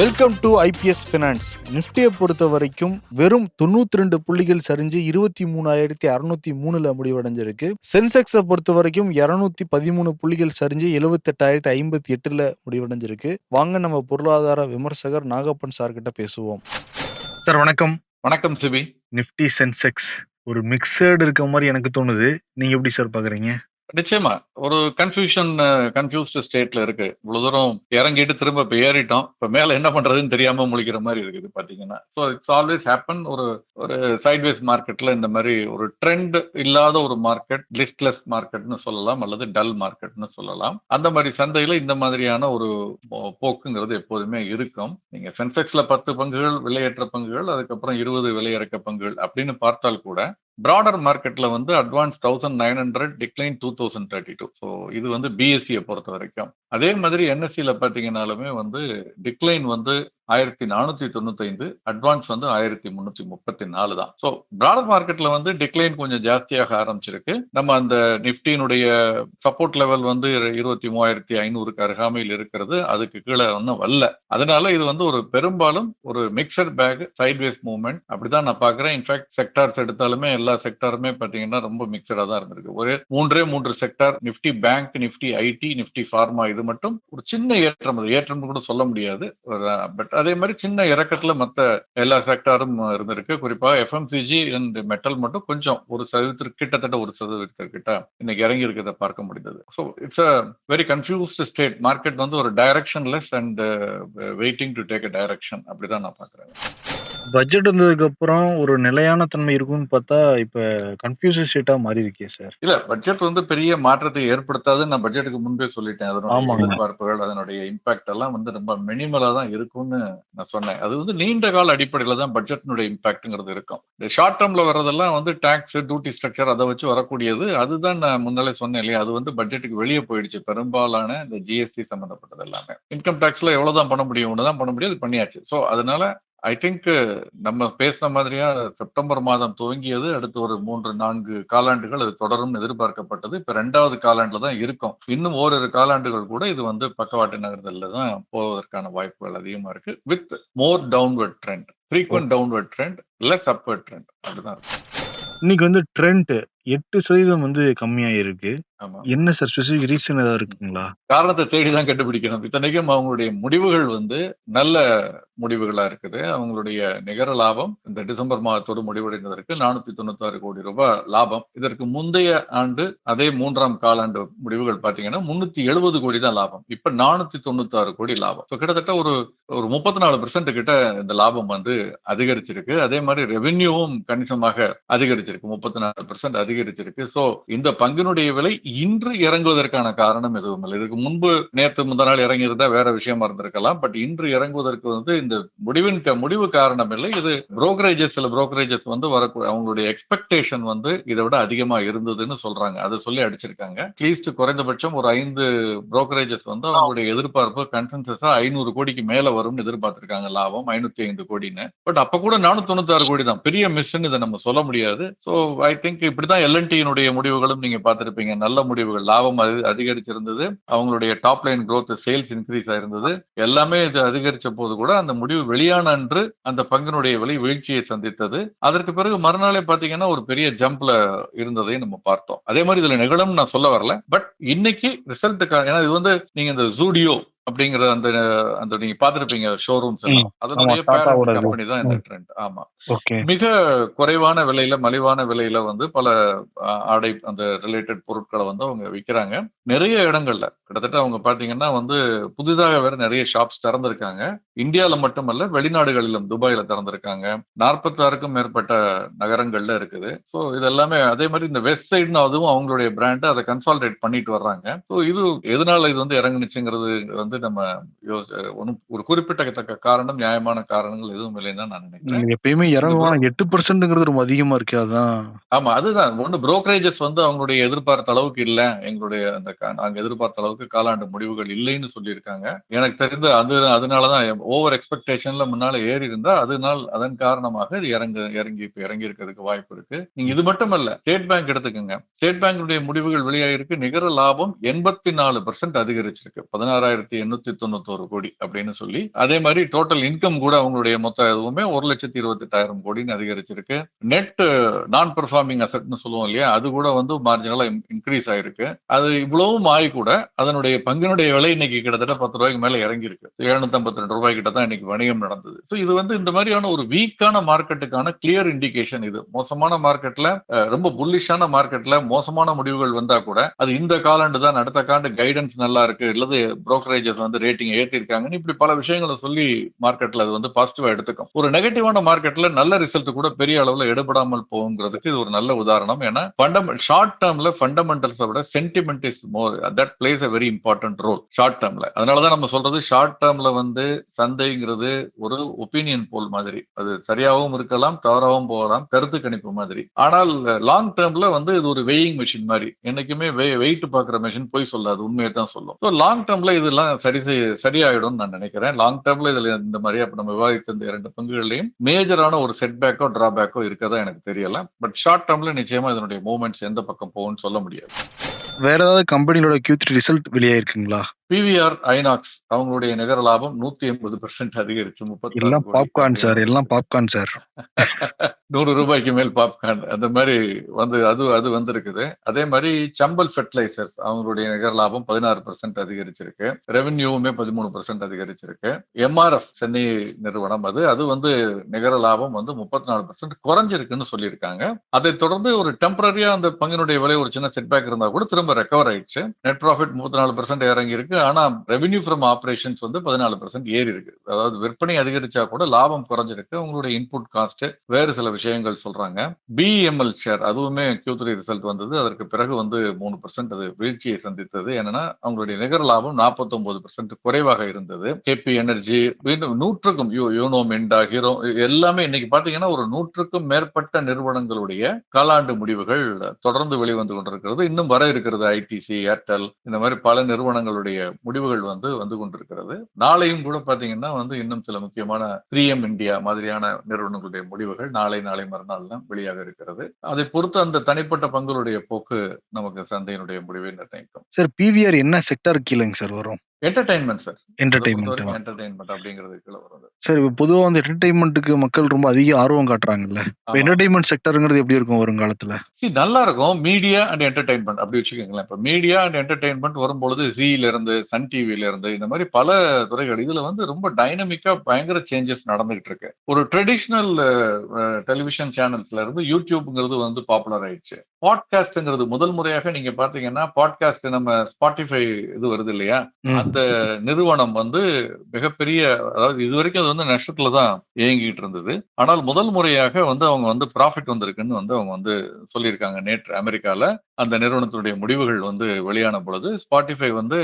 Welcome to IPS finance நிஃப்டியை பொறுத்த வரைக்கும் வெறும் தொண்ணூத்தி ரெண்டு புள்ளிகள் சரிஞ்சு இருபத்தி மூணாயிரத்தி அறுநூத்தி மூணுல முடிவடைஞ்சிருக்கு. சென்செக்ஸை பொறுத்த வரைக்கும் இருநூத்தி பதிமூணு புள்ளிகள் சரிஞ்சு எழுபத்தெட்டாயிரத்தி ஐம்பத்தி எட்டுல முடிவடைஞ்சிருக்கு. வாங்க நம்ம பொருளாதார விமர்சகர் நாகப்பன் சார் கிட்ட பேசுவோம். சார் வணக்கம். வணக்கம் சிபி. நிஃப்டி சென்செக்ஸ் ஒரு மிக்சடு இருக்க மாதிரி எனக்கு தோணுது. நீங்க எப்படி சார் பாக்குறீங்க? நிச்சயமா. ஒரு கன்ஃபியூஷன் கன்ஃபியூஸ்டு ஸ்டேட்ல இருக்கு. இவ்வளவு தூரம் இறங்கிட்டு திரும்ப இப்ப ஏறிட்டோம். இப்ப மேல என்ன பண்றதுன்னு தெரியாம முழிக்கிற மாதிரி இருக்குது பாத்தீங்கன்னா. ஸோ இட்ஸ் ஆல்வேஸ் ஹேப்பன் ஒரு ஒரு சைட்வேஸ் மார்க்கெட்ல இந்த மாதிரி ஒரு ட்ரெண்ட் இல்லாத ஒரு மார்க்கெட் லிஸ்ட்லெஸ் மார்க்கெட்னு சொல்லலாம் அல்லது டல் மார்க்கெட்னு சொல்லலாம். அந்த மாதிரி சந்தையில இந்த மாதிரியான ஒரு போக்குங்கிறது எப்போதுமே இருக்கும். நீங்க சென்செக்ஸ்ல பத்து பங்குகள் விலையேற்ற பங்குகள் அதுக்கப்புறம் இருபது விலையிறக்க பங்குகள் அப்படின்னு பார்த்தால் கூட ப்ராடர் மார்க்கெட்ல வந்து advance thousand nine hundred decline two thousand thirty two so இது வந்து பிஎஸ்சியை பொறுத்த வரைக்கும் அதே மாதிரி என்எஸ்சியில் பார்த்தீங்கன்னாலுமே வந்து டிக்ளைன் வந்து ஆயிரத்தி நானூற்றி தொண்ணூத்தைந்து அட்வான்ஸ் வந்து ஆயிரத்தி முன்னூத்தி முப்பத்தி நாலு தான். ஸோ பிராடர் மார்க்கெட்ல வந்து டிக்ளைன் கொஞ்சம் ஜாஸ்தியாக ஆரம்பிச்சிருக்கு. நம்ம அந்த நிஃப்டியினுடைய சப்போர்ட் லெவல் வந்து இருபத்தி மூவாயிரத்தி ஐநூறுக்கு அருகாமையில் இருக்கிறது. அதுக்கு கீழே ஒன்றும் வரல. அதனால இது வந்து ஒரு பெரும்பாலும் ஒரு மிக்சர் பேக் சைட்வேஸ் மூவ்மெண்ட் அப்படிதான் நான் பார்க்குறேன். இன்ஃபேக்ட் செக்டார்ஸ் எடுத்தாலுமே எல்லா செக்டாருமே பாத்தீங்கன்னா ரொம்ப மிக்சடா தான் இருந்திருக்கு. ஒரு மூன்றே மூன்று sector Nifty bank Nifty IT Nifty pharma இது மட்டும் ஒரு சின்ன ஏற்றம். அது ஏற்றம்னு கூட சொல்ல முடியாது. பட் அதே மாதிரி சின்ன இறக்கத்துல மற்ற எல்லா செக்டாரும் இருந்திருக்கு. குறிப்பாக எஃப்எம்சிஜி அண்ட் மெட்டல் மட்டும் கொஞ்சம் ஒரு சதவீதத்திற்கு கிட்டத்தட்ட ஒரு சதவீதத்திற்கிட்ட இன்னைக்கு இறங்கி இருக்கிறத பார்க்க முடிந்தது. So it's a very confused state market வந்து ஒரு directionless and waiting to take a direction அப்படிதான் நான் பார்க்குறேன். பட்ஜெட் வந்ததுக்கு அப்புறம் ஒரு நிலையான தன்மை இருக்கும்னு பார்த்தா இப்ப கன்ஃபியூசன் ஸ்டேட்டா மாறி இருக்கே சார் இல்ல பட்ஜெட் வந்து பெரிய மாற்றத்தை ஏற்படுத்தாதுன்னு நான் பட்ஜெட்டுக்கு முன்பே சொல்லிட்டேன். அதனுடைய. எதிர்பார்ப்புகள் அதனுடைய இம்பாக்ட் எல்லாம் வந்து ரொம்ப மினிமலா தான் இருக்கும்னு நான் சொன்னேன். அது வந்து நீண்ட கால அடிப்படையில தான் பட்ஜெட்னுடைய இம்பாக்ட்ங்கிறது இருக்கும். இந்த ஷார்ட் டேர்மில் வர்றதெல்லாம் வந்து டாக்ஸ் டியூட்டி ஸ்ட்ரக்சர் அதை வச்சு வரக்கூடியது. அதுதான் நான் முன்னாலே சொன்னேன் இல்லையா? அது வந்து பட்ஜெட்டுக்கு வெளியே போயிடுச்சு. பெரும்பாலான இந்த ஜிஎஸ்டி சம்பந்தப்பட்டது எல்லாமே. இன்கம் டேக்ஸில் எவ்வளோ தான் பண்ண முடியும் ஒன்று தான் பண்ண முடியும். அது பண்ணியாச்சு. ஸோ அதனால ஐ திங்க் நம்ம பேசின மாதிரியா செப்டம்பர் மாதம் துவங்கியது. அடுத்து ஒரு மூன்று நான்கு காலாண்டுகள் அது தொடரும் எதிர்பார்க்கப்பட்டது. இப்ப ரெண்டாவது காலாண்டுல தான் இருக்கும். இன்னும் ஓரிரு காலாண்டுகள் கூட இது வந்து பக்கவாட்டு நகர்தல்ல தான் போவதற்கான வாய்ப்புகள் அதிகமா இருக்கு. With more downward trend frequent downward trend less upward trend அப்படிதான் இருக்கும் இன்னைக்கு வந்து ட்ரெண்ட் எட்டு சதவீதம் வந்து கம்மியா இருக்கு ஆமா. என்ன சார் ஸ்பெசிபிக் ரீசன் ஏதாவது இருக்குங்களா? காரணத்தை தேடி தான் கண்டுபிடிக்கணும். இத்தனைக்கும் அவங்களுடைய முடிவுகள் வந்து நல்ல முடிவுகளா இருக்குது. அவங்களுடைய நிகர லாபம் இந்த டிசம்பர் மாதத்தோடு முடிவடைந்ததற்கு நானூத்தி தொண்ணூத்தாறு கோடி ரூபாய் லாபம். இதற்கு முந்தைய ஆண்டு அதே மூன்றாம் காலாண்டு முடிவுகள் பாத்தீங்கன்னா முன்னூத்தி எழுபது கோடி தான் லாபம். இப்ப நானூத்தி தொண்ணூத்தாறு கோடி லாபம். So கிட்டத்தட்ட ஒரு ஒரு முப்பத்தி நாலு கிட்ட இந்த லாபம் வந்து அதிகரிச்சிருக்கு. அதே மாதிரி ரெவென்யூவும் கணிசமாக அதிகரிச்சிருக்கு. முப்பத்தி நாலு அதிகரிச்சிருக்கு. சோ இந்த பங்கினுடைய விலை இன்று இறங்குவதற்கான காரணம் எதுவும் இல்லை. இதுக்கு முன்பு நேற்று முந்த நாள் இறங்கியிருந்தா வேற விஷயமா இருந்திருக்கலாம். பட் இன்று இறங்குவதற்கு வந்து இந்த முடிவின் முடிவு காரணம் இல்லை. இது புரோக்கரேஜஸ் சில புரோக்கரேஜஸ் வந்து வரக்கூடிய அவங்களுடைய எக்ஸ்பெக்டேஷன் வந்து இதை விட அதிகமா இருந்ததுன்னு சொல்றாங்க. அதை சொல்லி அடிச்சிருக்காங்க. அட்லீஸ்ட் குறைந்தபட்சம் ஒரு ஐந்து புரோக்கரேஜஸ் வந்து அவங்களுடைய எதிர்பார்ப்பு கன்சென்சஸா ஐநூறு கோடிக்கு மேல வரும்னு எதிர்பார்த்திருக்காங்க. லாபம் ஐநூத்தி ஐந்து கோடின்னு. பட் அப்ப கூட நானூத்தி தொண்ணூத்தாறு கோடி தான். பெரிய மிஸ்ன்னு இதை நம்ம சொல்ல முடியாது. ஸோ ஐ திங்க் இப்படிதான் எல்என்டியினுடைய முடிவுகளும் நீங்க பார்த்திருப்பீங்க. நல்ல முடிவுகள். லாபம் அது அதிகரிச்சிருந்தது. அவங்களுடைய top line growth sales increase ஆயிருந்தது. எல்லாமே இது அதிகரிச்ச போது கூட அந்த முடிவு வெளியான அன்று அந்த பங்கினுடைய விலை வீழ்ச்சியை சந்தித்தது. அதற்கு பிறகு மறுநாளே பாத்தீங்கன்னா ஒரு பெரிய ஜம்ப்ல இருந்ததை நம்ம பார்த்தோம். அதே மாதிரி இதுல நிகழும் நான் சொல்ல வரல. பட் இன்னைக்கு ரிசல்ட்டுக்காக ஏன்னா இது வந்து நீங்க இந்த ஜூடியோ அப்படிங்கிற அந்த அந்த நீங்க பாத்திருப்பீங்க ஷோரூம்ஸ். அதனுடைய. கம்பெனி தான் இந்த. ட்ரெண்ட் ஆமா. மிக குறைவான விலையில மலிவான விலையில வந்து பல ஆடை அந்த ரிலேட்டட் பொருட்களை வந்து அவங்க விற்கிறாங்க நிறைய இடங்கள்ல கிட்டத்தட்ட அவங்க பாத்தீங்கன்னா வந்து புதிதாக வேற நிறைய ஷாப்ஸ் திறந்திருக்காங்க. இந்தியால மட்டுமல்ல வெளிநாடுகளிலும் துபாயில திறந்திருக்காங்க. நாற்பத்தாறுக்கும் மேற்பட்ட நகரங்கள்ல இருக்குது. ஸோ இது எல்லாமே அதே மாதிரி இந்த வெஸ்ட் சைடுன்னு அதுவும் அவங்களுடைய பிராண்ட் அதை கன்சால்டேட் பண்ணிட்டு வர்றாங்க. ஸோ இது எதனால இது வந்து இறங்குனுச்சுங்கிறது வந்து நம்ம யோசி ஒரு குறிப்பிடத்தக்க காரணம் நியாயமான காரணங்கள் எதுவும் இல்லைன்னு நான் நினைக்கிறேன். எப்பயுமே இறங்குவாங்க. எட்டு பர்சன்ட்ங்கிறது ரொம்ப அதிகமா இருக்கு அதான். ஆமா அதுதான். ஒண்ணு புரோக்கரேஜஸ் வந்து அவங்களுடைய எதிர்பார்த்த அளவுக்கு இல்ல. எங்களுடைய அந்த நாங்க எதிர்பார்த்த அளவுக்கு காலாண்டு முடிவுகள் இல்லைன்னு சொல்லியிருக்காங்க. எனக்கு தெரிந்து அது அதனாலதான் ஓவர் எக்ஸ்பெக்டேஷன்ல முன்னால ஏறி இருந்தா அதனால் அதன் காரணமாக இது இறங்க இறங்கி இப்ப இறங்கி இருக்கிறதுக்கு வாய்ப்பு இருக்கு. நீங்க இது மட்டும் இல்ல ஸ்டேட் பேங்க் எடுத்துக்கோங்க. ஸ்டேட் பேங்குடைய முடிவுகள் வெளியாகிருக்கு நிகர லாபம் எண்பத்தி நாலு பர்சன்ட் அதிகரிச்சிருக்கு. பதினாறாயிரத்தி எண்ணூத்தி தொண்ணூத்தோரு கோடி அப்படின்னு சொல்லி. அதே மாதிரி டோட்டல் இன்கம் கூட அவங்களுடைய மொத்த இதுவுமே ஒரு லட்சத்தி இருபத்தெட்டாயிரம் கோடின்னு அதிகரிச்சிருக்கு. நெட் நான் பெர்ஃபார்மிங் அசட்னு சொல்லுவோம் இல்லையா? அது கூட வந்து மார்ஜினலா இன்க்ரீஸ் ஆயிருக்கு. அது இவ்வளவும் ஆகி கூட அதனுடைய பங்கினுடைய விலை இன்னைக்கு கிட்டத்தட்ட பத்து ரூபாய்க்கு மேல இறங்கி இருக்கு எழுநூத்தி ஐம்பத்தி ரெண்டு ரூபாய் கிட்ட தான் இன்னைக்கு வணிகம் நடந்தது. ஸோ இது வந்து இந்த மாதிரியான ஒரு வீக்கான மார்க்கெட்டுக்கான கிளியர் இண்டிகேஷன் இது. மோசமான மார்க்கெட்ல ரொம்ப புல்லிஷான மார்க்கெட்ல மோசமான முடிவுகள் வந்தா கூட அது இந்த காலாண்டு தான் அடுத்த காண்டு கைடன்ஸ் நல்லா இருக்கு. இல்லது புரோக்கரேஜஸ் வந்து ரேட்டிங் ஏற்றிருக்காங்கன்னு இப்படி பல விஷயங்களை சொல்லி மார்க்கெட்ல அது வந்து பாசிட்டிவா எடுத்துக்கும். ஒரு நெகட்டிவான மார்க்கெட்ல நல்ல ரிசல்ட் கூட பெரிய அளவுல எடுபடாமல் போகுங்கிறதுக்கு இது ஒரு நல்ல உதாரணம். ஏன்னா ஃபண்டமெண்ட் ஷார்ட் டேர்ம்ல ஃபண்டமெண்டல்ஸை விட sentiment is more that plays a very important role short டேர்ம்ல அதனாலதான் நம்ம சொல்றது ஷார்ட் டேர்ம்ல வந்து சந்தைங்கிறது ஒரு ஒப்பீனியன் போல் மாதிரி. அது சரியாகவும் இருக்கலாம் தவறாகவும் போகலாம் கருத்து கணிப்பு மாதிரி. ஆனால் லாங் டேர்ம்ல வந்து இது ஒரு வெயிங் மிஷின் மாதிரி. என்னைக்குமே வெயிட் பார்க்குற மிஷின் போய் சொல்லாது உண்மையை தான் சொல்லும். ஸோ லாங் டேர்ம்ல இதெல்லாம் சரி சரியாயிடும் நான் நினைக்கிறேன். லாங் டேர்ம்ல இதுல இந்த மாதிரி அப்ப நம்ம விவாதித்த இந்த இரண்டு பங்குகளையும் மேஜரான ஒரு செட்பேக்கோ டிராபேக்கோ இருக்கதா எனக்கு தெரியல. பட் ஷார்ட் டேர்ம்ல நிச்சயமா இதனுடைய மூவ்மெண்ட்ஸ் எந்த பக்கம் போகும்னு சொல்ல முடியாது. வேற ஏதாவது கம்பெனியோட Q3 த்ரீ ரிசல்ட் வெளியாயிருக்குங்களா? பிவிஆர் ஐநாக்ஸ் அவங்களுடைய நிகர லாபம் நூத்தி எண்பது பெர்சென்ட் அதிகரிச்சு முப்பத்தி எல்லாம் பாப்கார்ன் சார் எல்லாம் பாப்கார்ன் சார் நூறு ரூபாய்க்கு மேல் பாப்கார்ன் அந்த மாதிரி வந்து அது அது வந்திருக்குது. அதே மாதிரி சம்பல் ஃபெர்டிலைசர்ஸ் அவங்களுடைய நிகர லாபம் பதினாறு பர்சன்ட் அதிகரிச்சிருக்கு. ரெவென்யூவுமே பதிமூணு பர்சன்ட் அதிகரிச்சிருக்கு. எம்ஆர்எஃப் சென்னை நிறுவனம் அது. அது வந்து நிகர லாபம் வந்து முப்பத்தி நாலு பர்சன்ட் குறைஞ்சிருக்குன்னு சொல்லியிருக்காங்க. அதை தொடர்ந்து ஒரு டெம்பரரியா அந்த பங்கினுடைய விலை ஒரு சின்ன செட்பேக் இருந்தா கூட திரும்ப ரெக்கவர் ஆயிடுச்சு. நெட் ப்ராஃபிட் முப்பத்தி நாலு பர்சன்ட் இறங்கி இருக்கு ஆனா ரெவென்யூ ஃப்ரம் ஆபரேஷன்ஸ் வந்து பதினாலு பர்சன்ட் ஏறி இருக்கு அதாவது விற்பனை அதிகரிச்சா கூட லாபம் குறைஞ்சிருக்கு. உங்களுடைய இன்புட் காஸ்ட் வேறு சில விஷயங்கள் சொல்றாங்க. பிஎம்எல் ஷேர் அதுவுமே கியூ த்ரீ ரிசல்ட் வந்தது. அதற்கு பிறகு வந்து மூணு பர்சன்ட் அது வீழ்ச்சியை சந்தித்தது. என்னன்னா அவங்களுடைய நிகர லாபம் 49% பர்சன்ட் குறைவாக இருந்தது. கேபி எனர்ஜி மீண்டும் நூற்றுக்கும் யூனோ மெண்டா ஹீரோ எல்லாமே இன்னைக்கு பாத்தீங்கன்னா ஒரு நூற்றுக்கும் மேற்பட்ட நிறுவனங்களுடைய காலாண்டு முடிவுகள் தொடர்ந்து வெளிவந்து கொண்டிருக்கிறது. இன்னும் வர இருக்கிறது ஐடிசி ஏர்டெல் இந்த மாதிரி பல நிறுவனங்களுடைய முடிவுகள் வந்து வந்து கொண்டிருக்கிறது. நாளையும் கூட பாத்தீங்கன்னா வந்து இன்னும் சில முக்கியமான 3M இந்தியா மாதிரியான நிறுவனங்களுடைய முடிவுகள் நாளை நாளை மறுநாள் தான் வெளியாக இருக்கிறது. அதை பொறுத்து அந்த தனிப்பட்ட பங்குகளுடைய போக்கு நமக்கு சந்தையினுடைய முடிவை நிர்ணயிக்கும். சார் பிவிஆர் என்ன செக்டார் கீழங்க சார் வரும்? என்டர்டைன்மெண்ட் சார் என்டர்டைன்மெண்ட் என்டர்டைன்மெண்ட் அப்படிங்கிறது சார் இப்போ பொதுவாக வந்து என்டர்டைன்மெண்ட்டுக்கு மக்கள் ரொம்ப அதிக ஆர்வம் காட்டுறாங்கல்ல. என்டர்டைன்மெண்ட் செக்டருங்கிறது எப்படி இருக்கும் வருங்காலத்தில் See, நல்லா இருக்கும் மீடியா அண்ட் என்டர்டைன்மெண்ட் அப்படி வச்சுக்கோங்களேன். இப்போ மீடியா அண்ட் என்டர்டைன்மெண்ட் வரும்பொழுது ஜியில இருந்து சன் டிவில இருந்து இந்த மாதிரி பல துறைகள் இதுல வந்து ரொம்ப டைனமிக்கா பயங்கர சேஞ்சஸ் நடந்துகிட்டு இருக்கு ஒரு ட்ரெடிஷ்னல் டெலிவிஷன் சேனல்ஸ்ல இருந்து யூடியூப்ங்கிறது வந்து பாப்புலர் ஆயிடுச்சு. பாட்காஸ்ட்ங்கிறது முதல் முறையாக நீங்க பாத்தீங்கன்னா பாட்காஸ்ட் நம்ம ஸ்பாட்டிஃபை இது வருது இல்லையா? அந்த நிறுவனம் வந்து மிகப்பெரிய அதாவது இது வரைக்கும் அது வந்து நஷ்டத்துல தான் இயங்கிட்டு இருந்தது. ஆனால் முதல் முறையாக வந்து அவங்க வந்து ப்ராஃபிட் வந்திருக்குன்னு வந்து அவங்க வந்து சொல்லியிருக்காங்க நேற்று அமெரிக்கால. அந்த நிறுவனத்துடைய முடிவுகள் வந்து வெளியான பொழுது ஸ்பாட்டிஃபை வந்து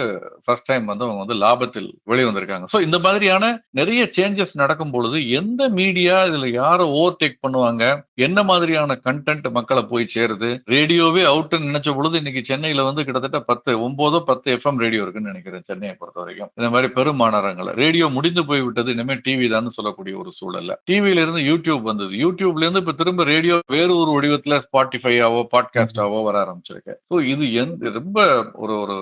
ஃபர்ஸ்ட் டைம் வந்து அவங்க வந்து லாபத்தில் வெளிவந்திருக்காங்க ஸோ இந்த மாதிரியான நிறைய சேஞ்சஸ் நடக்கும் பொழுது எந்த மீடியா இதுல யாரை ஓவர் டேக் பண்ணுவாங்க? என்ன மாதிரியான கண்டென்ட் மக்களை போய் சேருது? ரேடியோவே அவுட்னு நினைச்ச பொழுது இன்னைக்கு சென்னையில வந்து கிட்டத்தட்ட பத்து ஒன்பதோ பத்து எஃப்எம் ரேடியோ இருக்குன்னு நினைக்கிறேன் சென்னையை பொறுத்த வரைக்கும் இந்த மாதிரி பெருமாநகரங்கள் ரேடியோ முடிந்து போய் விட்டது இனிமேல் டிவி தான் சொல்லக்கூடிய ஒரு சூழல்ல. டிவியில இருந்து யூடியூப் வந்தது. யூடியூப்ல இருந்து இப்ப திரும்ப ரேடியோ வேறு ஒரு வடிவத்துல ஸ்பாட்டிஃபையாவோ பாட்காஸ்டாவோ வர ஆரம்பிச்சிருக்கு. ஸோ இது எந்த ரொம்ப ஒரு ஒரு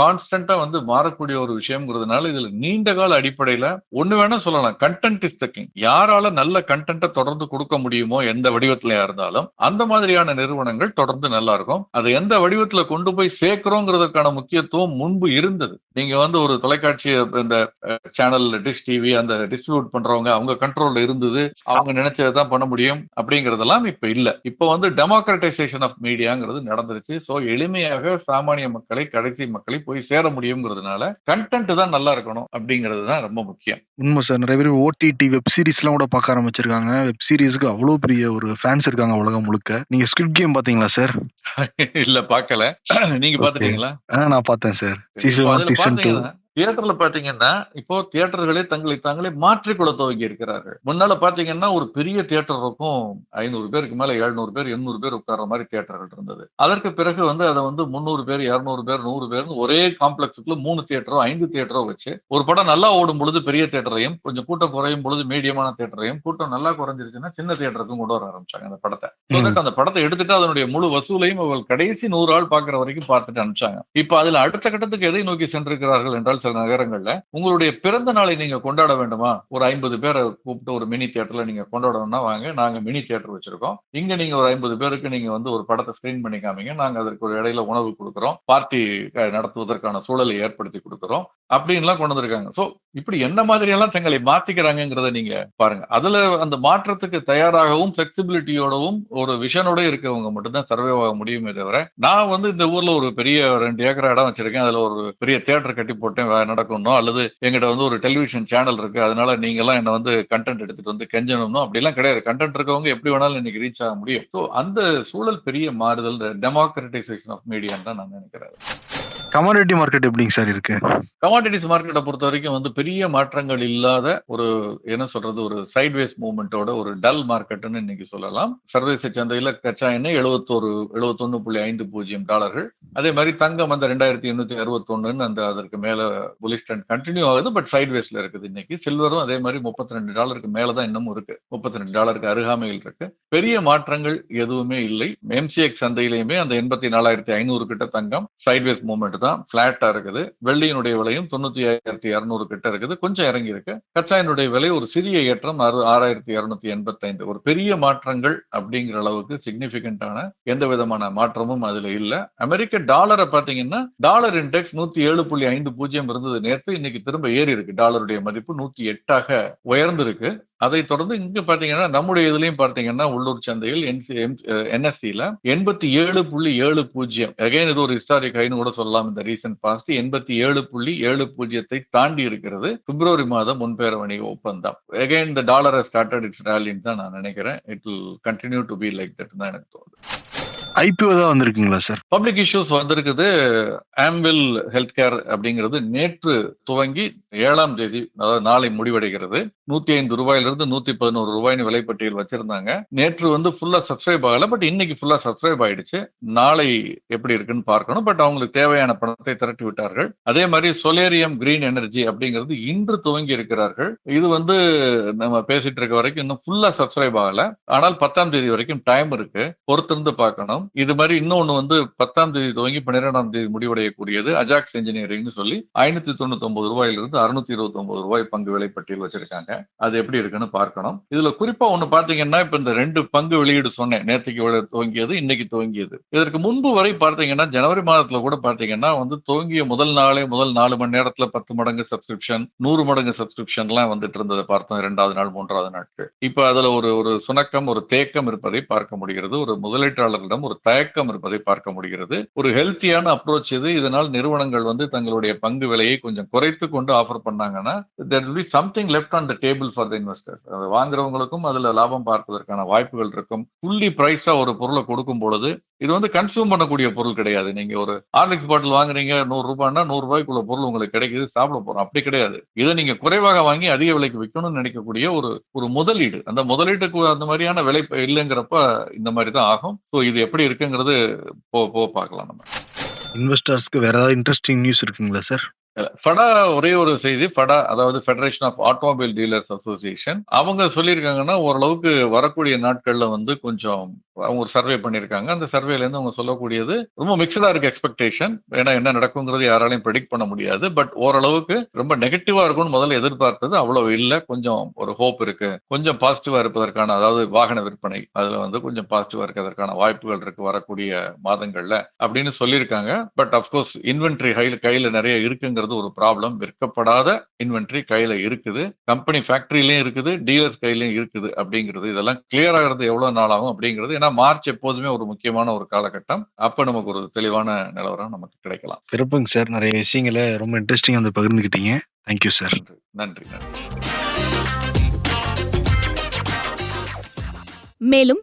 கான்ஸ்டன்டா வந்து மாறக்கூடிய ஒரு விஷயம்ங்கிறதுனால இதுல நீண்ட கால அடிப்படையில ஒண்ணு வேணா சொல்லலாம். கண்டென்ட் இஸ் த கிங் யாரால நல்ல கண்டென்ட்டை தொடர்ந்து கொடுக்க முடியுமோ எந்த வடிவத்திலயா இருந்தாலும் அந்த மாதிரியான நிறுவனங்கள் தொடர்ந்து நல்லா இருக்கும். அதை எந்த வடிவத்துல கொண்டு போய் சேர்க்கிறோங்கிறதுக்கான முக்கியத்துவம் முன்பு இருந்தது. நீங்க வந்து ஒரு தொலைக்காட்சி இந்த சேனல் டிஷ் டிவி அந்த டிஸ்ட்ரிபியூட் பண்றவங்க அவங்க கண்ட்ரோல்ல இருந்தது. அவங்க நினைச்சதை தான் பண்ண முடியும் அப்படிங்கறதெல்லாம் இப்ப இல்ல. இப்ப வந்து டெமோக்ரட்டைசேஷன் ஆஃப் மீடியாங்கிறது நடந்துருச்சு. சோ எளிமையாக சாமானிய மக்களை கடைசி மக்களை போய் சேர முடியுங்கிறதுனால கண்டென்ட் தான் நல்லா இருக்கணும் அப்படிங்கிறது தான் ரொம்ப முக்கியம். உண்மை சார். நிறைய பேர் ஓடிடி வெப் சீரிஸ்லாம் கூட பார்க்க ஆரம்பிச்சிருக்காங்க. வெப் சீரிஸ்க்கு அவ்வளோ பெரிய ஒரு ஃபேன்ஸ் இருக்காங்க உலகம் முழுக்க. நீங்க ஸ்கிரிப்ட் கேம் பாத்தீங்களா சார் இல்ல பார்க்கல. நீங்க. பாத்துட்டீங்களா நான் பார்த்தேன் சார் disentuh தியேட்டர்ல பாத்தீங்கன்னா இப்போ தியேட்டர்களே தங்களை தாங்களே மாற்றிக்கொள்ள துவங்கி இருக்கிறார்கள். முன்னால பாத்தீங்கன்னா ஒரு பெரிய தியேட்டர் இருக்கும் ஐநூறு பேருக்கு மேல எழுநூறு பேர் எண்ணூறு பேர் உட்கார்ற மாதிரி தியேட்டர்கள் இருந்தது. அதற்கு பிறகு வந்து அதை வந்து முந்நூறு பேர் இருநூறு பேர் நூறு பேர் ஒரே காம்ப்ளெக்ஸுக்குள்ள மூணு தியேட்டரோ ஐந்து தியேட்டரோ வச்சு ஒரு படம் நல்லா ஓடும் பொழுது பெரிய தியேட்டரையும் கொஞ்சம் கூட்டம் குறையும் பொழுது மீடியமான தியேட்டரையும் கூட்டம் நல்லா குறைஞ்சிருச்சுன்னா சின்ன தியேட்டருக்கும் கொண்டு வர ஆரம்பிச்சாங்க அந்த படத்தை. அந்த படத்தை எடுத்துட்டு அதனுடைய முழு வசூலையும் அவள் கடைசி நூறு ஆள் பாக்குற வரைக்கும் பார்த்துட்டு அனுப்பிச்சாங்க. இப்ப அதுல அடுத்த கட்டத்துக்கு எதை நோக்கி சென்றிருக்கிறார்கள் என்றால் சில நகரங்கள்ல உங்களுடைய பிறந்த நாளை நீங்க கொண்டாட வேண்டுமா? ஒரு ஐம்பது பேரை கூப்பிட்டு ஒரு மினி தியேட்டர்ல நீங்க கொண்டாடணும்னா வாங்க. நாங்க மினி தியேட்டர் வச்சிருக்கோம். இங்க நீங்க ஒரு ஐம்பது பேருக்கு நீங்க வந்து ஒரு படத்தை ஸ்கிரீன் பண்ணி காமிங்க. நாங்க அதற்கு ஒரு இடையில உணவு கொடுக்குறோம். பார்ட்டி நடத்துவதற்கான சூழலை ஏற்படுத்தி கொடுக்குறோம். அப்படின்லாம் கொண்டு வந்திருக்காங்க. சோ இப்படி என்ன மாதிரி எல்லாம் தங்களை மாத்திக்கிறாங்கிறத நீங்க பாருங்க. அதுல அந்த மாற்றத்துக்கு தயாராகவும் பிளெக்சிபிலிட்டியோடவும் ஒரு விஷனோட இருக்கவங்க மட்டும்தான் சர்வே ஆக முடியுமே தவிர நான் வந்து இந்த ஊர்ல ஒரு பெரிய ரெண்டு ஏக்கர் இடம் வச்சிருக்கேன். அதுல ஒரு பெரிய தியேட்டர் கட்டி போட்டேன் நடக்கணும் அல்லது எங்கிட்ட வந்து ஒரு டெலிவிஷன் சேனல் இருக்கு அதனால நீங்க எல்லாம் என்ன வந்து கண்டென்ட் எடுத்துட்டு வந்து கெஞ்சணும்னோ அப்படிலாம் கிடையாது. கண்டென்ட் இருக்கவங்க எப்படி வேணாலும் இன்னைக்கு ரீச் ஆக முடியும். ஸோ அந்த சூழல் பெரிய மாறுதல் டெமோக்ரட்டைசேஷன் ஆஃப் மீடியான்னு தான் நான் நினைக்கிறேன். கமாடிட்டி மார்க்கெட் எப்படிங்க சார் இருக்கு? கமாடிட்டிஸ் மார்க்கெட்டை பொறுத்த வரைக்கும் வந்து பெரிய மாற்றங்கள் இல்லாத ஒரு என்ன சொல்றது ஒரு சைட்வேஸ் மூவ்மெண்ட்டோட ஒரு டல் மார்க்கெட்னு இன்னைக்கு சொல்லலாம். சர்வதேச சந்தையில் கச்சா எண்ணெய் எழுபத்தோரு எழுபத்தொன்னு புள்ளி ஐந்து பூஜ்ஜியம் டாலர்கள். அதே மாதிரி தங்கம் அந்த ரெண்டாயிரத்தி எண்ணூத்தி அறுபத்தொன்னு அந்த அதற்கு மேல புலிஸ்டன் கண்டினியூ ஆகுது பட் சைட்வேஸ்ல இருக்குது இன்னைக்கு. சில்வரும் அதே மாதிரி முப்பத்தி ரெண்டு டாலருக்கு மேல தான் இன்னமும் இருக்கு. முப்பத்தி ரெண்டு டாலருக்கு அருகாமையில் இருக்கு. பெரிய மாற்றங்கள் எதுவுமே இல்லை. எம்சிஎக்ஸ் சந்தையிலையுமே அந்த எண்பத்தி நாலாயிரத்தி ஐநூறு கிட்ட தங்கம் சைட்வேஸ் மூவ்மெண்ட் தான் பிளாட்டா இருக்குது. வெள்ளியினுடைய விலையும் தொண்ணூத்தி ஆயிரத்தி இருநூறு கிட்ட இருக்குது. கொஞ்சம் இறங்கி இருக்கு. கச்சாயினுடைய விலை ஒரு சிறிய ஏற்றம் ஆறாயிரத்தி இருநூத்தி எண்பத்தைந்து. ஒரு பெரிய மாற்றங்கள் அப்படிங்கிற அளவுக்கு சிக்னிபிகண்டான எந்த விதமான மாற்றமும் அதுல இல்ல. அமெரிக்க டாலரை பாத்தீங்கன்னா டாலர் இண்டெக்ஸ் நூத்தி ஏழு புள்ளி ஐந்து பூஜ்ஜியம் இருந்தது நேற்று. இன்னைக்கு திரும்ப ஏறி இருக்கு. டாலருடைய மதிப்பு நூத்தி எட்டாக உயர்ந்திருக்கு. அதை தொடர்ந்து இங்க பாத்தீங்கன்னா நம்முடைய இதுலயும் பார்த்தீங்கன்னா உள்ளூர் சந்தையில் என்எஸ்சியில எண்பத்தி ஏழு புள்ளி ஏழு பூஜ்ஜியம். அகைன் இது ஒரு ஹிஸ்டாரிக் ஹைன்னு கூட சொல்லலாம். இந்த ரீசன்ட் பாஸ்ட் எண்பத்தி ஏழு புள்ளி ஏழு பூஜ்ஜியத்தை தாண்டி இருக்கிறது. பிப்ரவரி மாதம் முன்பேர வணிக ஒப்பந்தம். அகைன் இந்த டாலர் ஸ்டார்டட் இட்ஸ் ரேலின்னு தான் நான் நினைக்கிறேன். It will continue to be like that தான் எனக்கு தோணுது. ஐபிஓ தான் வந்திருக்குங்களா சார்? பப்ளிக் இஷ்யூஸ் வந்திருக்குது. ஆம்வில் ஹெல்த் கேர் அப்படிங்கிறது நேற்று துவங்கி ஏழாம் தேதி அதாவது நாளை முடிவடைகிறது. நூத்தி ஐந்து ரூபாயிலிருந்து நூத்தி பதினோரு ரூபாய்னு விலைப்பட்டியல் வச்சிருந்தாங்க. நேற்று வந்து ஃபுல்லா சப்ஸ்கிரைப் ஆகல பட் இன்னைக்கு ஃபுல்லா சப்ஸ்கிரைப் ஆயிடுச்சு. நாளை எப்படி இருக்குன்னு பார்க்கணும். பட் அவங்களுக்கு தேவையான பணத்தை திரட்டி விட்டார்கள். அதே மாதிரி சொலேரியம் கிரீன் எனர்ஜி அப்படிங்கிறது இன்று துவங்கி இருக்கிறார்கள். இது வந்து நம்ம பேசிட்டு இருக்க வரைக்கும் இன்னும் ஃபுல்லா சப்ஸ்கிரைப் ஆகல. ஆனால் பத்தாம் தேதி வரைக்கும் டைம் இருக்கு. பொறுத்திருந்து பார்க்கணும். இது மாதிரி இன்னொன்னு வந்து பத்தாம் தேதி துவங்கி பன்னிரெண்டாம் தேதி முடிவடையக்கூடியது அஜாக்ஸ் இன்ஜினியரிங்னு சொல்லி ஐநூத்தி தொண்ணூத்தி ஒன்பது ரூபாயிலிருந்து அறுநூத்தி இருபத்தி ஒன்பது ரூபாய் பங்கு விலை பட்டியல் வச்சிருக்காங்க. அது எப்படி இருக்குன்னு பார்க்கணும். இதுல குறிப்பா ஒண்ணு பாத்தீங்கன்னா இப்ப இந்த ரெண்டு பங்கு வெளியீடு சொன்னேன். நேற்றுக்கு துவங்கியது இன்னைக்கு துவங்கியது. இதற்கு முன்பு வரை பார்த்தீங்கன்னா ஜனவரி மாதத்துல கூட பாத்தீங்கன்னா வந்து துவங்கிய முதல் நாளே முதல் நாலு மணி நேரத்துல பத்து மடங்கு சப்ஸ்கிரிப்ஷன் நூறு மடங்கு சப்ஸ்கிரிப்ஷன்லாம் வந்துட்டு இருந்ததை பார்த்தோம். இரண்டாவது நாள் மூன்றாவது நாட்கள். இப்ப அதுல ஒரு ஒரு சுணக்கம் ஒரு தேக்கம் இருப்பதை பார்க்க முடிகிறது. ஒரு முதலீட்டாளர்களிடம் ஒரு தயக்கம் இருப்பதை பார்க்க முடிகிறது. ஒரு ஹெல்த்தியான அப்ரோச் இது இதனால் நிறுவனங்கள் வந்து தங்களுடைய பங்கு விலையை கொஞ்சம் குறைத்து கொண்டு ஆஃபர் பண்ணாங்கன்னா there will be something left on the table for the investors அதை வாங்குறவங்களுக்கும் அதுல லாபம் பார்ப்பதற்கான வாய்ப்புகள் இருக்கும். புள்ளி பிரைஸா ஒரு பொருளை கொடுக்கும் பொழுது இது வந்து கன்சியூம் பண்ணக்கூடிய பொருள் கிடையாது. நீங்க ஒரு ஹார்லிக்ஸ் பாட்டில் வாங்குறீங்க நூறு ரூபாய்னா நூறு ரூபாய்க்குள்ள பொருள் உங்களுக்கு கிடைக்குது சாப்பிட போறோம். அப்படி கிடையாது. இதை நீங்க குறைவாக வாங்கி அதிக விலைக்கு விற்கணும்னு நினைக்கக்கூடிய ஒரு ஒரு முதலீடு. அந்த முதலீட்டுக்கு அந்த மாதிரியான விலை இல்லைங்கிறப்ப இந்த மாதிரி தான் ஆகும். ஸோ இது எப்படி இருக்குங்கிறது போ போ பார்க்கலாம் நம்ம. இன்வெஸ்டர்ஸ்க்கு வேற ஏதாவது இன்ட்ரெஸ்டிங் நியூஸ் இருக்குங்களா சார் ஃபடா ஒரே ஒரு செய்தி ஃபடா அதாவது federation of automobile dealers association அவங்க சொல்லியிருக்காங்கன்னா ஓரளவுக்கு வரக்கூடிய நாட்களில் வந்து கொஞ்சம் அவங்க ஒரு சர்வே பண்ணியிருக்காங்க. அந்த சர்வேலேருந்து அவங்க சொல்லக்கூடியது ரொம்ப மிக்சடாக இருக்கு எக்ஸ்பெக்டேஷன் ஏன்னா என்ன நடக்குங்கிறது யாராலையும் ப்ரெடிக்ட் பண்ண முடியாது. பட் ஓரளவுக்கு ரொம்ப நெகட்டிவாக இருக்கும்னு முதல்ல எதிர்பார்த்தது அவ்வளோ இல்லை. கொஞ்சம் ஒரு ஹோப் இருக்கு. கொஞ்சம் பாசிட்டிவாக இருப்பதற்கான அதாவது வாகன விற்பனை அதில் வந்து கொஞ்சம் பாசிட்டிவாக இருக்கிறதுக்கான வாய்ப்புகள் இருக்கு வரக்கூடிய மாதங்கள்ல அப்படின்னு சொல்லியிருக்காங்க. பட் அஃப்கோர்ஸ் இன்வென்ட்ரி கையில் கையில் நிறைய இருக்குங்கிறது ஒரு ப்ராப்ளம் விற்கப்படாத இன்வென்ட்ரி கையில இருக்குது. கம்பெனி ஃபேக்டரியிலயும் இருக்குது டீலர்ஸ் கையிலயும் இருக்குது அப்படிங்கிறது. இதெல்லாம் கிளியர் ஆகிறது எவ்வளவு நாள் ஆகும் அப்படிங்கிறது. ஏன்னா மார்ச் எப்போதுமே ஒரு முக்கியமான ஒரு காலகட்டம். அப்ப நமக்கு ஒரு தெளிவான நிலவரம் நமக்கு கிடைக்கலாம். சிறப்புங்க சார். நிறைய விஷயங்களை ரொம்ப இன்ட்ரெஸ்டிங்காக வந்து பகிர்ந்துக்கிட்டீங்க தேங்க்யூ சார் நன்றி நன்றி. மேலும்